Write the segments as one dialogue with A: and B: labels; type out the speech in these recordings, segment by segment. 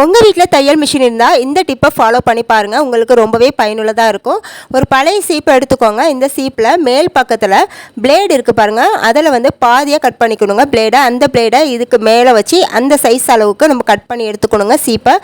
A: உங்கள் வீட்டில் தையல் மிஷின் இருந்தால் இந்த டிப்பை ஃபாலோ பண்ணி பாருங்கள் உங்களுக்கு ரொம்பவே பயனுள்ளதாக இருக்கும். ஒரு பழைய சீப்பை எடுத்துக்கோங்க. இந்த சீப்பில் மேல் பக்கத்தில் பிளேடு இருக்குது பாருங்கள் அதில் வந்து பாதியாக கட் பண்ணிக்கணுங்க. பிளேடை அந்த பிளேடை இதுக்கு மேலே வச்சு அந்த சைஸ் அளவுக்கு நம்ம கட் பண்ணி எடுத்துக்கணுங்க சீப்பை.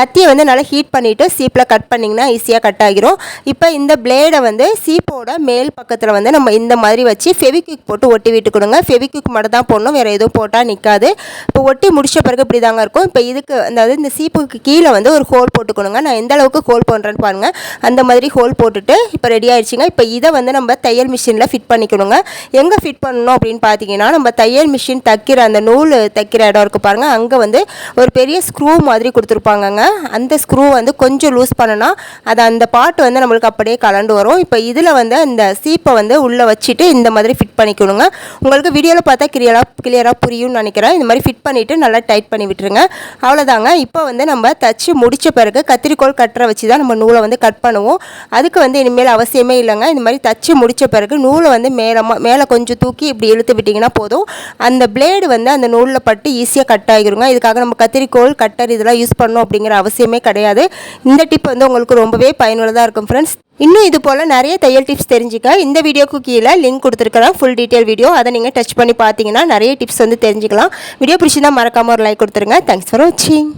A: கத்தியை வந்து நல்லா ஹீட் பண்ணிவிட்டு சீப்பில் கட் பண்ணிங்கன்னா ஈஸியாக கட் ஆகிரும். இப்போ இந்த பிளேடை வந்து சீப்போட மேல் பக்கத்தில் வந்து நம்ம இந்த மாதிரி வச்சு ஃபெவிக்விக் போட்டு ஒட்டி விட்டுக்கணுங்க. ஃபெவிக்விக் மட்டும் தான் போடணும். வேறு எதுவும் போட்டால் நிற்காது இப்போ ஒட்டி முடிச்ச பிறகு இப்படி தாங்க இருக்கும். இப்போ இதுக்கு அதாவது இந்த சீப்புக்கு கீழே வந்து ஒரு ஹோல் போட்டுக்கணுங்க. நான் எந்த அளவுக்கு ஹோல் பண்ணுறேன்னு பாருங்கள் அந்த மாதிரி ஹோல் போட்டுட்டு இப்போ ரெடி ஆயிடுச்சுங்க. இப்போ இதை வந்து நம்ம தையல் மிஷினில் ஃபிட் பண்ணிக்கணுங்க. எங்கே ஃபிட் பண்ணணும் அப்படின்னு பார்த்தீங்கன்னா நம்ம தையல் மிஷின் தைக்கிற அந்த நூல் தைக்கிற இடம் இருக்குது பாருங்கள் அங்கே வந்து ஒரு பெரிய ஸ்க்ரூ மாதிரி கொடுத்துருப்பாங்கங்க. அந்த ஸ்க்ரூ வந்து கொஞ்சம் லூஸ் பண்ணனா அது அந்த பாட்டு வந்து நம்மளுக்கு அப்படியே கலண்டு வரும். இப்போ இதில் வந்து அந்த சீப்பை வந்து உள்ளே வச்சுட்டு இந்த மாதிரி ஃபிட் பண்ணிக்கணுங்க. உங்களுக்கு வீடியோவில் பார்த்தா கிளியராக கிளியராக புரியும்னு நினைக்கிறேன். இந்த மாதிரி ஃபிட் பண்ணிவிட்டு நல்லா டைட் பண்ணி விட்டுருங்க. அவ்வளோதாங்க இப்போ வந்து நம்ம தச்சு முடித்த பிறகு கத்திரிக்கோல் கட்டரை வச்சு தான் நம்ம நூலை வந்து கட் பண்ணுவோம். அதுக்கு வந்து இனிமேல் அவசியமே இல்லைங்க. இந்த மாதிரி தச்சு முடித்த பிறகு நூலை வந்து மேலே மேலே கொஞ்சம் தூக்கி இப்படி இழுத்து விட்டிங்கன்னா போதும். அந்த பிளேடு வந்து அந்த நூலில் பட்டு ஈஸியாக கட் ஆகிருங்க. இதுக்காக நம்ம கத்திரிக்கோல் கட்டர் இதெல்லாம் யூஸ் பண்ணணும் அப்படிங்கிற அவசியமே கிடையாது. இந்த டிப் வந்து உங்களுக்கு ரொம்பவே பயனுள்ளதாக இருக்கும் ஃப்ரெண்ட்ஸ் இன்னும் இது போல் நிறைய தையல் டிப்ஸ் தெரிஞ்சுக்க. இந்த வீடியோக்கு கீழே லிங்க் கொடுத்துருக்கிறேன் ஃபுல் டீட்டெயில் வீடியோ அதை நீங்கள் டச் பண்ணி பார்த்தீங்கன்னா நிறைய டிப்ஸ் வந்து தெரிஞ்சுக்கலாம். வீடியோ பிடிச்சிருந்தா மறக்காமல் ஒரு லைக் கொடுத்துருங்க. தேங்க்ஸ் ஃபார் வாட்சிங்